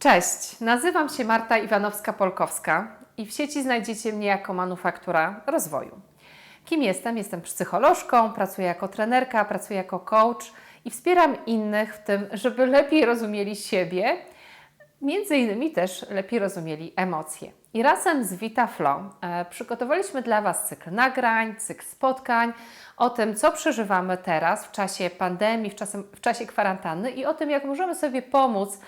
Cześć, nazywam się Marta Iwanowska-Polkowska i w sieci znajdziecie mnie jako manufaktura rozwoju. Kim jestem? Jestem psycholożką, pracuję jako trenerka, pracuję jako coach i wspieram innych w tym, żeby lepiej rozumieli siebie, między innymi też lepiej rozumieli emocje. I razem z VitaFlow e, przygotowaliśmy dla Was cykl nagrań, cykl spotkań o tym, co przeżywamy teraz w czasie pandemii, w, czasem, w czasie kwarantanny i o tym, jak możemy sobie pomóc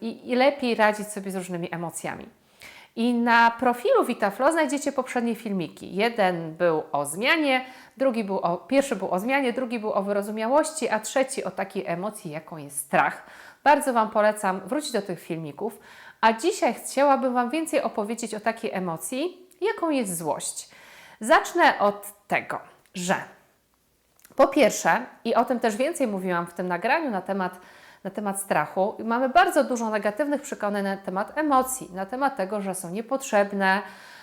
i, i lepiej radzić sobie z różnymi emocjami. I na profilu VitaFlow znajdziecie poprzednie filmiki. Jeden był o zmianie, drugi był o, pierwszy był o zmianie, drugi był o wyrozumiałości, a trzeci o takiej emocji, jaką jest strach. Bardzo Wam polecam wrócić do tych filmików. A dzisiaj chciałabym Wam więcej opowiedzieć o takiej emocji, jaką jest złość. Zacznę od tego, że po pierwsze, i o tym też więcej mówiłam w tym nagraniu na temat, na temat strachu, mamy bardzo dużo negatywnych przekonań na temat emocji, na temat tego, że są niepotrzebne,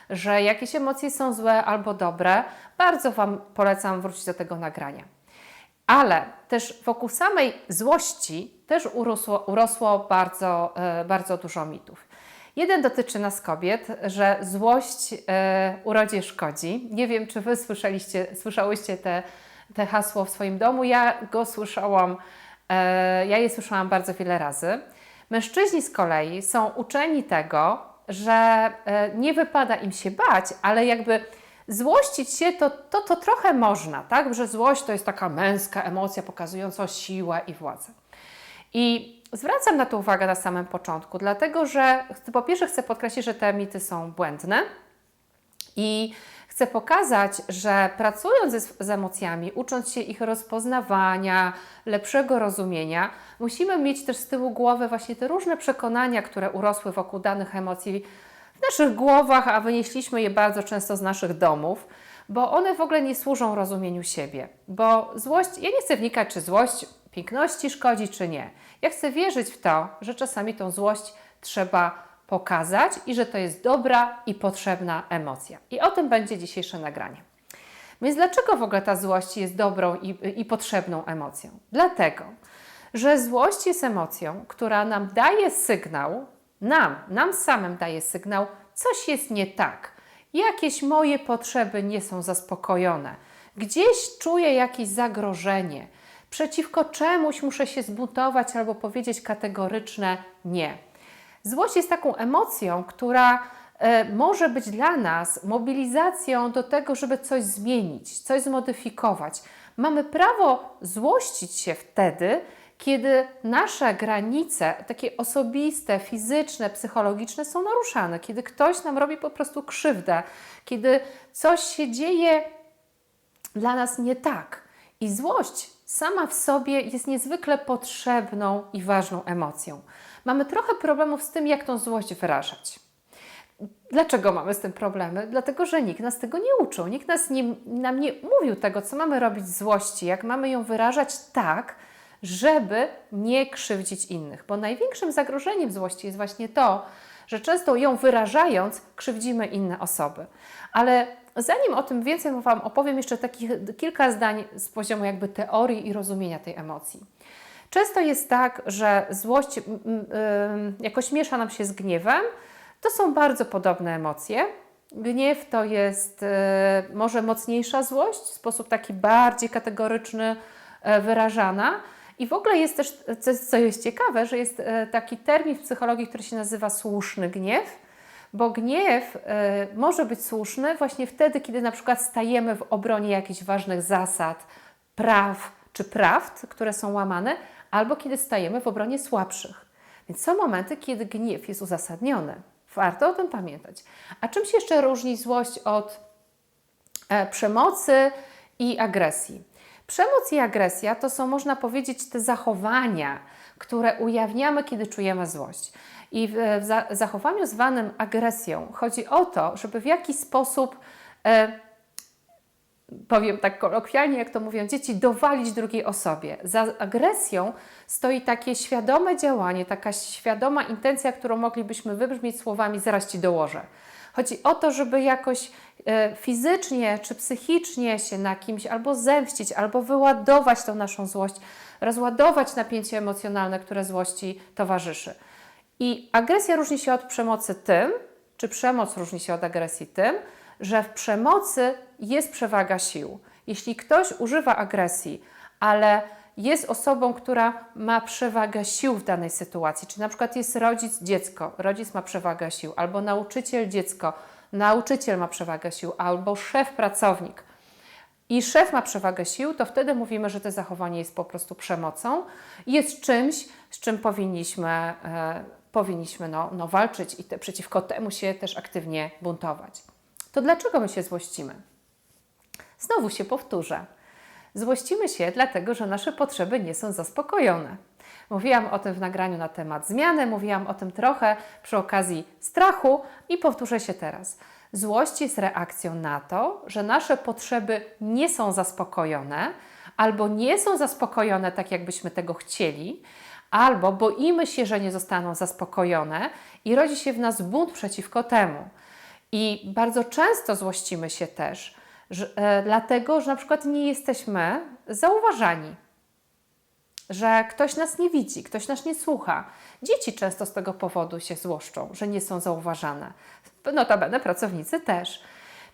że jakieś emocje są złe albo dobre. Bardzo Wam polecam wrócić do tego nagrania. Ale też wokół samej złości też urosło, urosło bardzo, e, bardzo dużo mitów. Jeden dotyczy nas kobiet, że złość e, urodzie szkodzi. Nie wiem, czy Wy słyszeliście, słyszałyście te, te hasło w swoim domu. Ja go słyszałam, ja je słyszałam bardzo wiele razy. Mężczyźni z kolei są uczeni tego, że e, nie wypada im się bać, ale jakby złościć się to, to, to trochę można, tak? Że złość to jest taka męska emocja pokazująca siłę i władzę. I zwracam na to uwagę na samym początku, dlatego że po pierwsze chcę podkreślić, że te mity są błędne i chcę pokazać, że pracując z, z emocjami, ucząc się ich rozpoznawania, lepszego rozumienia, musimy mieć też z tyłu głowy właśnie te różne przekonania, które urosły wokół danych emocji w naszych głowach, a wynieśliśmy je bardzo często z naszych domów, bo one w ogóle nie służą rozumieniu siebie. Bo złość, ja nie chcę wnikać, czy złość piękności szkodzi, czy nie. Ja chcę wierzyć w to, że czasami tą złość trzeba pokazać i że to jest dobra i potrzebna emocja. I o tym będzie dzisiejsze nagranie. Więc dlaczego w ogóle ta złość jest dobrą i, i potrzebną emocją? Dlatego, że złość jest emocją, która nam daje sygnał, nam, nam samym daje sygnał, coś jest nie tak. Jakieś moje potrzeby nie są zaspokojone. Gdzieś czuję jakieś zagrożenie. Przeciwko czemuś muszę się zbuntować albo powiedzieć kategoryczne nie. Złość jest taką emocją, która e, może być dla nas mobilizacją do tego, żeby coś zmienić, coś zmodyfikować. Mamy prawo złościć się wtedy, kiedy nasze granice, takie osobiste, fizyczne, psychologiczne są naruszane, kiedy ktoś nam robi po prostu krzywdę, kiedy coś się dzieje dla nas nie tak. I złość sama w sobie jest niezwykle potrzebną i ważną emocją. Mamy trochę problemów z tym, jak tą złość wyrażać. Dlaczego mamy z tym problemy? Dlatego, że nikt nas tego nie uczył, nikt nas nie, nam nie mówił tego, co mamy robić z złości, jak mamy ją wyrażać tak, żeby nie krzywdzić innych. Bo największym zagrożeniem złości jest właśnie to, że często ją wyrażając krzywdzimy inne osoby. Ale zanim o tym więcej Wam opowiem, jeszcze takich kilka zdań z poziomu jakby teorii i rozumienia tej emocji. Często jest tak, że złość jakoś miesza nam się z gniewem. To są bardzo podobne emocje. Gniew to jest e, może mocniejsza złość, w sposób taki bardziej kategoryczny e, wyrażana. I w ogóle jest też, co jest ciekawe, że jest e, taki termin w psychologii, który się nazywa słuszny gniew, bo gniew może być słuszny właśnie wtedy, kiedy na przykład stajemy w obronie jakichś ważnych zasad, praw czy prawd, które są łamane, albo kiedy stajemy w obronie słabszych. Więc są momenty, kiedy gniew jest uzasadniony. Warto o tym pamiętać. A czym się jeszcze różni złość od e, przemocy i agresji? Przemoc i agresja to są, można powiedzieć, te zachowania, które ujawniamy, kiedy czujemy złość. I w, w zachowaniu zwanym agresją chodzi o to, żeby w jakiś sposób e, powiem tak kolokwialnie, jak to mówią dzieci, dowalić drugiej osobie. Za agresją stoi takie świadome działanie, taka świadoma intencja, którą moglibyśmy wybrzmieć słowami zaraz Ci dołożę. Chodzi o to, żeby jakoś e, fizycznie czy psychicznie się na kimś albo zemścić, albo wyładować tą naszą złość, rozładować napięcie emocjonalne, które złości towarzyszy. I agresja różni się od przemocy tym, czy przemoc różni się od agresji tym, że w przemocy jest przewaga sił. Jeśli ktoś używa agresji, ale jest osobą, która ma przewagę sił w danej sytuacji, czy na przykład jest rodzic, dziecko, rodzic ma przewagę sił, albo nauczyciel, dziecko, nauczyciel ma przewagę sił, albo szef, pracownik i szef ma przewagę sił, to wtedy mówimy, że to zachowanie jest po prostu przemocą, jest czymś, z czym powinniśmy, e, powinniśmy no, no walczyć i te, przeciwko temu się też aktywnie buntować. To dlaczego my się złościmy? Znowu się powtórzę. Złościmy się dlatego, że nasze potrzeby nie są zaspokojone. Mówiłam o tym w nagraniu na temat zmiany, mówiłam o tym trochę przy okazji strachu i powtórzę się teraz. Złość jest reakcją na to, że nasze potrzeby nie są zaspokojone, albo nie są zaspokojone tak, jakbyśmy tego chcieli, albo boimy się, że nie zostaną zaspokojone i rodzi się w nas bunt przeciwko temu. I bardzo często złościmy się też, że, e, dlatego, że na przykład nie jesteśmy zauważani, że ktoś nas nie widzi, ktoś nas nie słucha. Dzieci często z tego powodu się złoszczą, że nie są zauważane. Notabene pracownicy też.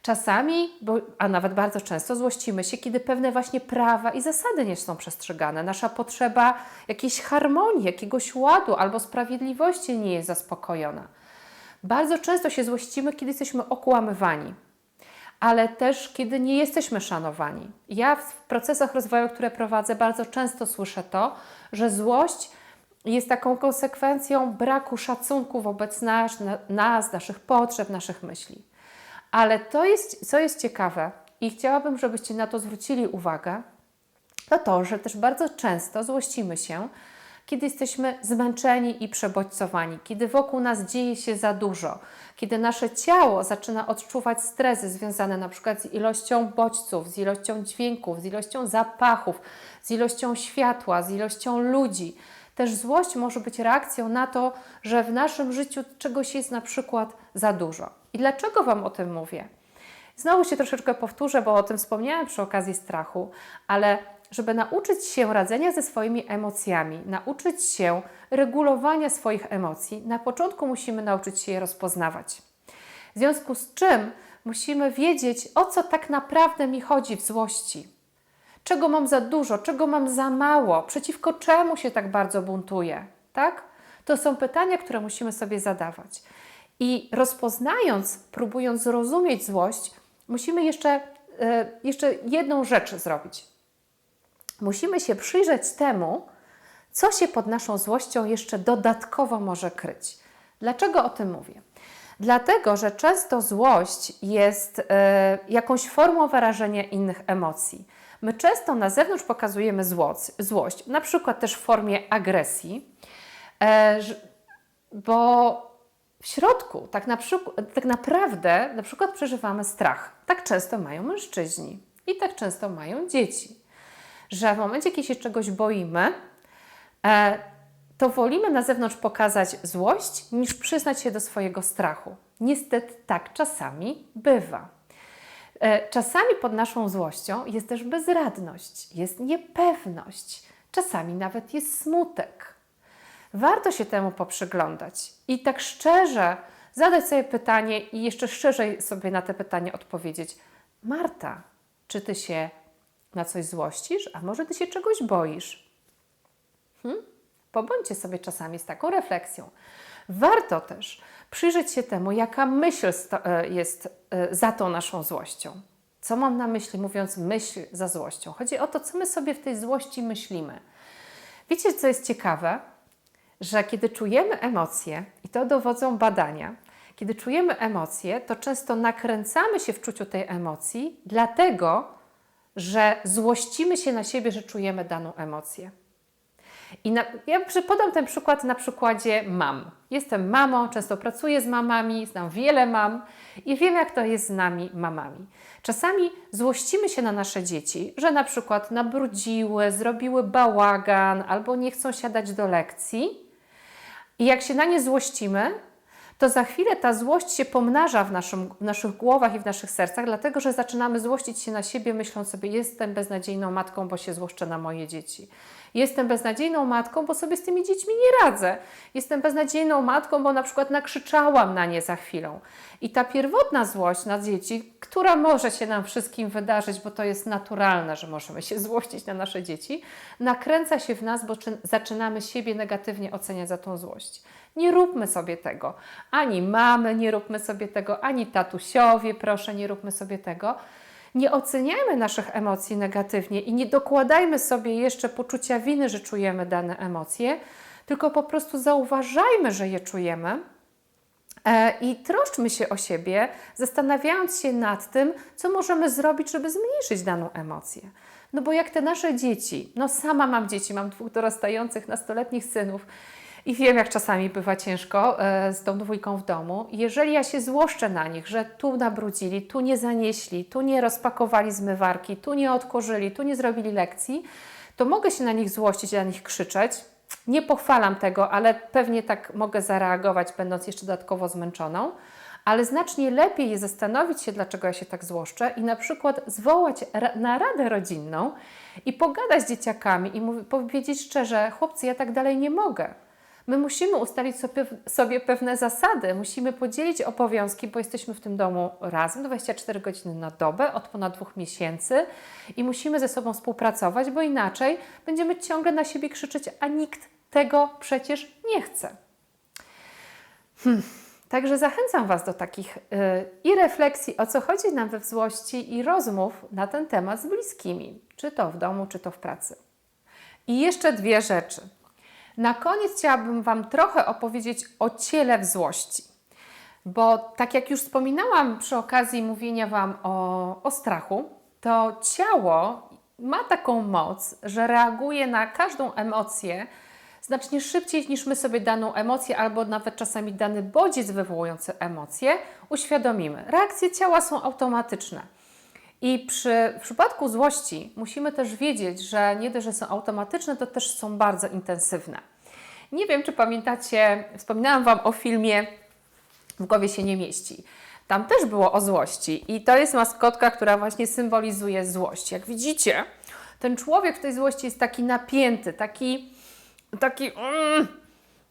Czasami, bo, a nawet bardzo często złościmy się, kiedy pewne właśnie prawa i zasady nie są przestrzegane. Nasza potrzeba jakiejś harmonii, jakiegoś ładu albo sprawiedliwości nie jest zaspokojona. Bardzo często się złościmy, kiedy jesteśmy okłamywani, ale też kiedy nie jesteśmy szanowani. Ja w procesach rozwoju, które prowadzę, bardzo często słyszę to, że złość jest taką konsekwencją braku szacunku wobec nas, nas, naszych potrzeb, naszych myśli. Ale to jest, co jest ciekawe i chciałabym, żebyście na to zwrócili uwagę, to to, że też bardzo często złościmy się, kiedy jesteśmy zmęczeni i przebodźcowani, kiedy wokół nas dzieje się za dużo, kiedy nasze ciało zaczyna odczuwać stresy związane na przykład z ilością bodźców, z ilością dźwięków, z ilością zapachów, z ilością światła, z ilością ludzi. Też złość może być reakcją na to, że w naszym życiu czegoś jest na przykład za dużo. I dlaczego Wam o tym mówię? Znowu się troszeczkę powtórzę, bo o tym wspomniałam przy okazji strachu, ale żeby nauczyć się radzenia ze swoimi emocjami, nauczyć się regulowania swoich emocji, na początku musimy nauczyć się je rozpoznawać. W związku z czym musimy wiedzieć, o co tak naprawdę mi chodzi w złości. Czego mam za dużo, czego mam za mało, przeciwko czemu się tak bardzo buntuję, tak? To są pytania, które musimy sobie zadawać. I rozpoznając, próbując zrozumieć złość, musimy jeszcze, e, jeszcze jedną rzecz zrobić musimy się przyjrzeć temu, co się pod naszą złością jeszcze dodatkowo może kryć. Dlaczego o tym mówię? Dlatego, że często złość jest y, jakąś formą wyrażenia innych emocji. My często na zewnątrz pokazujemy złość, złość na przykład też w formie agresji, y, bo w środku tak, na tak naprawdę na przykład przeżywamy strach. Tak często mają mężczyźni i tak często mają dzieci że w momencie, kiedy się czegoś boimy, e, to wolimy na zewnątrz pokazać złość, niż przyznać się do swojego strachu. Niestety tak czasami bywa. E, czasami pod naszą złością jest też bezradność, jest niepewność, czasami nawet jest smutek. Warto się temu poprzyglądać i tak szczerze zadać sobie pytanie i jeszcze szczerzej sobie na te pytanie odpowiedzieć. Marta, czy ty się na coś złościsz, a może ty się czegoś boisz? Hmm? Pobądźcie sobie czasami z taką refleksją. Warto też przyjrzeć się temu, jaka myśl e, jest e, za tą naszą złością. Co mam na myśli, mówiąc myśl za złością? Chodzi o to, co my sobie w tej złości myślimy. Wiecie, co jest ciekawe? Że kiedy czujemy emocje, i to dowodzą badania, kiedy czujemy emocje, to często nakręcamy się w czuciu tej emocji, dlatego, że złościmy się na siebie, że czujemy daną emocję. I na, ja podam ten przykład na przykładzie mam. Jestem mamą, często pracuję z mamami, znam wiele mam i wiem, jak to jest z nami, mamami. Czasami złościmy się na nasze dzieci, że na przykład nabrudziły, zrobiły bałagan albo nie chcą siadać do lekcji. I jak się na nie złościmy, to za chwilę ta złość się pomnaża w, naszym, w naszych głowach i w naszych sercach, dlatego że zaczynamy złościć się na siebie, myśląc sobie, jestem beznadziejną matką, bo się złoszczę na moje dzieci. Jestem beznadziejną matką, bo sobie z tymi dziećmi nie radzę. Jestem beznadziejną matką, bo na przykład nakrzyczałam na nie za chwilę. I ta pierwotna złość na dzieci, która może się nam wszystkim wydarzyć, bo to jest naturalne, że możemy się złościć na nasze dzieci, nakręca się w nas, bo czyn- zaczynamy siebie negatywnie oceniać za tą złość. Nie róbmy sobie tego. Ani mamy, nie róbmy sobie tego, ani tatusiowie, proszę, nie róbmy sobie tego. Nie oceniajmy naszych emocji negatywnie i nie dokładajmy sobie jeszcze poczucia winy, że czujemy dane emocje, tylko po prostu zauważajmy, że je czujemy e, i troszczmy się o siebie, zastanawiając się nad tym, co możemy zrobić, żeby zmniejszyć daną emocję. No bo jak te nasze dzieci, no sama mam dzieci, mam dwóch dorastających, nastoletnich synów i wiem, jak czasami bywa ciężko e, z tą dwójką w domu. Jeżeli ja się złoszczę na nich, że tu nabrudzili, tu nie zanieśli, tu nie rozpakowali zmywarki, tu nie odkurzyli, tu nie zrobili lekcji, to mogę się na nich złościć, na nich krzyczeć. Nie pochwalam tego, ale pewnie tak mogę zareagować, będąc jeszcze dodatkowo zmęczoną. Ale znacznie lepiej jest zastanowić się, dlaczego ja się tak złoszczę i na przykład zwołać ra- naradę rodzinną i pogadać z dzieciakami i powiedzieć szczerze, chłopcy, ja tak dalej nie mogę. My musimy ustalić sobie, pewne zasady, musimy podzielić obowiązki, bo jesteśmy w tym domu razem 24 godziny na dobę od ponad dwóch miesięcy i musimy ze sobą współpracować, bo inaczej będziemy ciągle na siebie krzyczeć, a nikt tego przecież nie chce. Hmm. Także zachęcam Was do takich y, i refleksji, o co chodzi nam we złości, i rozmów na ten temat z bliskimi, czy to w domu, czy to w pracy. I jeszcze dwie rzeczy. Na koniec chciałabym Wam trochę opowiedzieć o ciele w złości. Bo tak jak już wspominałam przy okazji mówienia Wam o, o strachu, to ciało ma taką moc, że reaguje na każdą emocję znacznie szybciej niż my sobie daną emocję albo nawet czasami dany bodziec wywołujący emocję uświadomimy. Reakcje ciała są automatyczne. I przy, w przypadku złości musimy też wiedzieć, że nie dość, że są automatyczne, to też są bardzo intensywne. Nie wiem, czy pamiętacie, wspominałam Wam o filmie W głowie się nie mieści. Tam też było o złości i to jest maskotka, która właśnie symbolizuje złość. Jak widzicie, ten człowiek w tej złości jest taki napięty, taki, taki mm,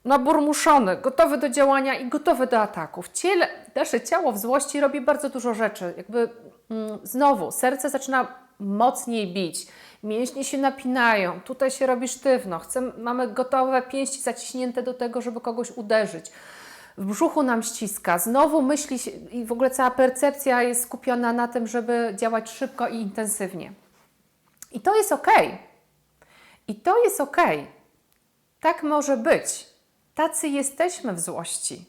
naburmuszony, gotowy do działania i gotowy do ataków. Ciele, nasze ciało w złości robi bardzo dużo rzeczy. Jakby mm, znowu serce zaczyna mocniej bić, mięśnie się napinają, tutaj się robi sztywno, chcę, mamy gotowe pięści zaciśnięte do tego, żeby kogoś uderzyć. W brzuchu nam ściska, znowu myśli się, i w ogóle cała percepcja jest skupiona na tym, żeby działać szybko i intensywnie. I to jest ok. I to jest ok. Tak może być. Tacy jesteśmy w złości.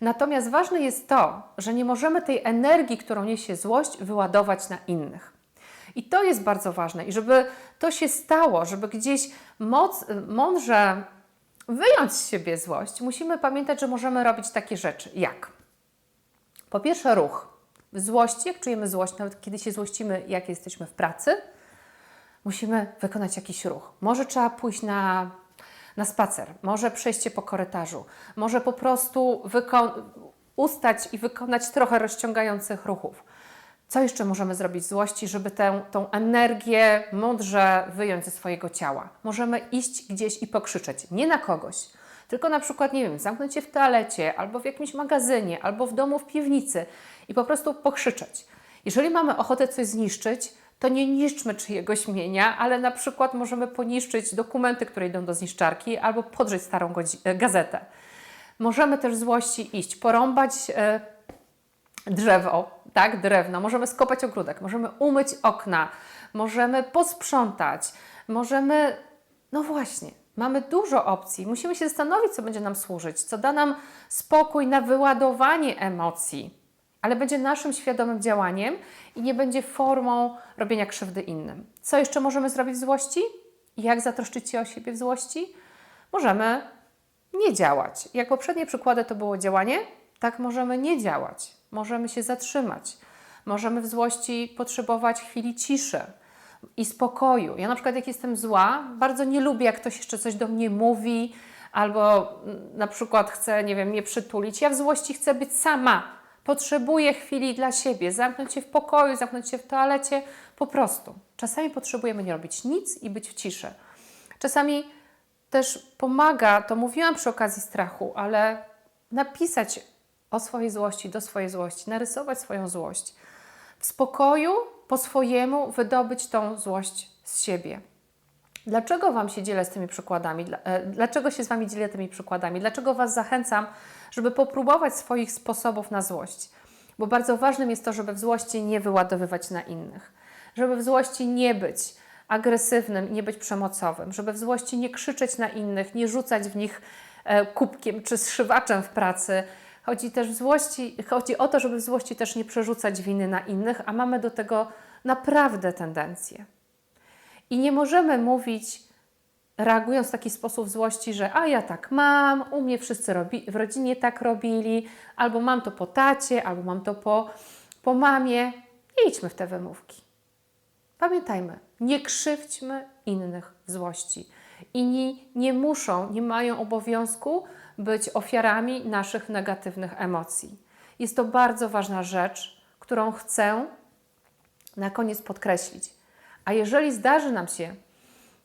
Natomiast ważne jest to, że nie możemy tej energii, którą niesie złość, wyładować na innych. I to jest bardzo ważne. I żeby to się stało, żeby gdzieś moc, mądrze wyjąć z siebie złość, musimy pamiętać, że możemy robić takie rzeczy jak po pierwsze ruch. W złości, jak czujemy złość, nawet kiedy się złościmy, jak jesteśmy w pracy, musimy wykonać jakiś ruch. Może trzeba pójść na, na spacer, może przejście po korytarzu, może po prostu ustać i wykonać trochę rozciągających ruchów. Co jeszcze możemy zrobić złości, żeby tę tą energię mądrze wyjąć ze swojego ciała? Możemy iść gdzieś i pokrzyczeć, nie na kogoś, tylko na przykład, nie wiem, zamknąć się w toalecie, albo w jakimś magazynie, albo w domu, w piwnicy i po prostu pokrzyczeć. Jeżeli mamy ochotę coś zniszczyć, to nie niszczmy czyjegoś mienia, ale na przykład możemy poniszczyć dokumenty, które idą do zniszczarki, albo podrzeć starą e, gazetę. Możemy też złości iść, porąbać e, drzewo, tak, drewno, możemy skopać ogródek, możemy umyć okna, możemy posprzątać, możemy, no właśnie, mamy dużo opcji. Musimy się zastanowić, co będzie nam służyć, co da nam spokój na wyładowanie emocji, ale będzie naszym świadomym działaniem i nie będzie formą robienia krzywdy innym. Co jeszcze możemy zrobić w złości? Jak zatroszczyć się o siebie w złości? Możemy nie działać. Jak poprzednie przykłady to było działanie, tak możemy nie działać. Możemy się zatrzymać. Możemy w złości potrzebować chwili ciszy i spokoju. Ja na przykład jak jestem zła, bardzo nie lubię jak ktoś jeszcze coś do mnie mówi albo mm, na przykład chce, nie wiem, mnie przytulić. Ja w złości chcę być sama. Potrzebuję chwili dla siebie, zamknąć się w pokoju, zamknąć się w toalecie, po prostu. Czasami potrzebujemy nie robić nic i być w ciszy. Czasami też pomaga, to mówiłam przy okazji strachu, ale napisać o swojej złości, do swojej złości, narysować swoją złość. W spokoju, po swojemu wydobyć tą złość z siebie. Dlaczego Wam się dzielę z tymi przykładami? E, Dlaczego się z Wami dzielę tymi przykładami? Dlaczego Was zachęcam, żeby popróbować swoich sposobów na złość? Bo bardzo ważnym jest to, żeby w złości nie wyładowywać na innych, żeby w złości nie być agresywnym, nie być przemocowym, żeby w złości nie krzyczeć na innych, nie rzucać w nich e, kubkiem czy zszywaczem w pracy. Chodzi też w złości, chodzi o to, żeby w złości też nie przerzucać winy na innych, a mamy do tego naprawdę tendencję. I nie możemy mówić, reagując w taki sposób złości, że a ja tak mam, u mnie wszyscy robi, w rodzinie tak robili, albo mam to po tacie, albo mam to po, po mamie. Nie idźmy w te wymówki. Pamiętajmy, nie krzywdźmy innych w złości. Inni nie muszą, nie mają obowiązku być ofiarami naszych negatywnych emocji. Jest to bardzo ważna rzecz, którą chcę na koniec podkreślić. A jeżeli zdarzy nam się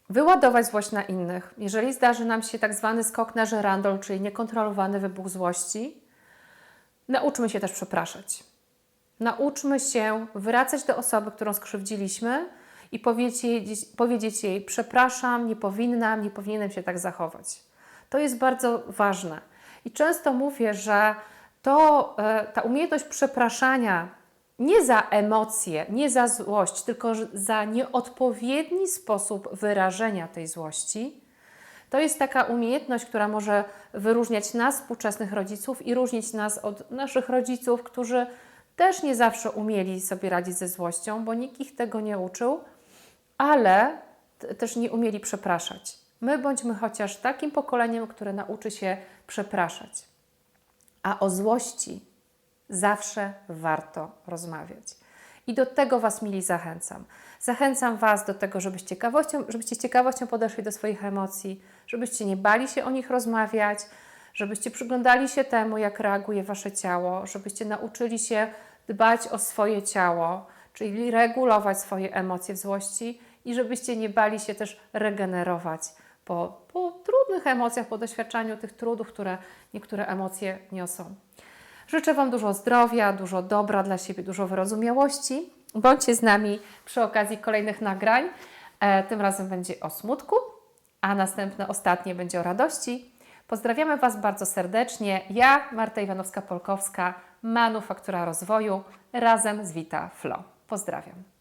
wyładować złość na innych, jeżeli zdarzy nam się tak zwany skok na żerandol, czyli niekontrolowany wybuch złości, nauczmy się też przepraszać. Nauczmy się wracać do osoby, którą skrzywdziliśmy i powiedzieć, powiedzieć jej: Przepraszam, nie powinnam, nie powinienem się tak zachować. To jest bardzo ważne. I często mówię, że to, e, ta umiejętność przepraszania nie za emocje, nie za złość, tylko za nieodpowiedni sposób wyrażenia tej złości, to jest taka umiejętność, która może wyróżniać nas, współczesnych rodziców, i różnić nas od naszych rodziców, którzy też nie zawsze umieli sobie radzić ze złością, bo nikt ich tego nie uczył, ale też nie umieli przepraszać. My bądźmy chociaż takim pokoleniem, które nauczy się przepraszać. A o złości zawsze warto rozmawiać. I do tego Was, mili, zachęcam. Zachęcam Was do tego, żebyście ciekawością, żebyście ciekawością podeszli do swoich emocji, żebyście nie bali się o nich rozmawiać, żebyście przyglądali się temu, jak reaguje Wasze ciało, żebyście nauczyli się dbać o swoje ciało, czyli regulować swoje emocje w złości i żebyście nie bali się też regenerować po, po trudnych emocjach, po doświadczaniu tych trudów, które niektóre emocje niosą. Życzę Wam dużo zdrowia, dużo dobra dla siebie, dużo wyrozumiałości. Bądźcie z nami przy okazji kolejnych nagrań. E, tym razem będzie o smutku, a następne, ostatnie będzie o radości. Pozdrawiamy Was bardzo serdecznie. Ja, Marta Iwanowska-Polkowska, Manufaktura Rozwoju, razem z Vita Flow. Pozdrawiam.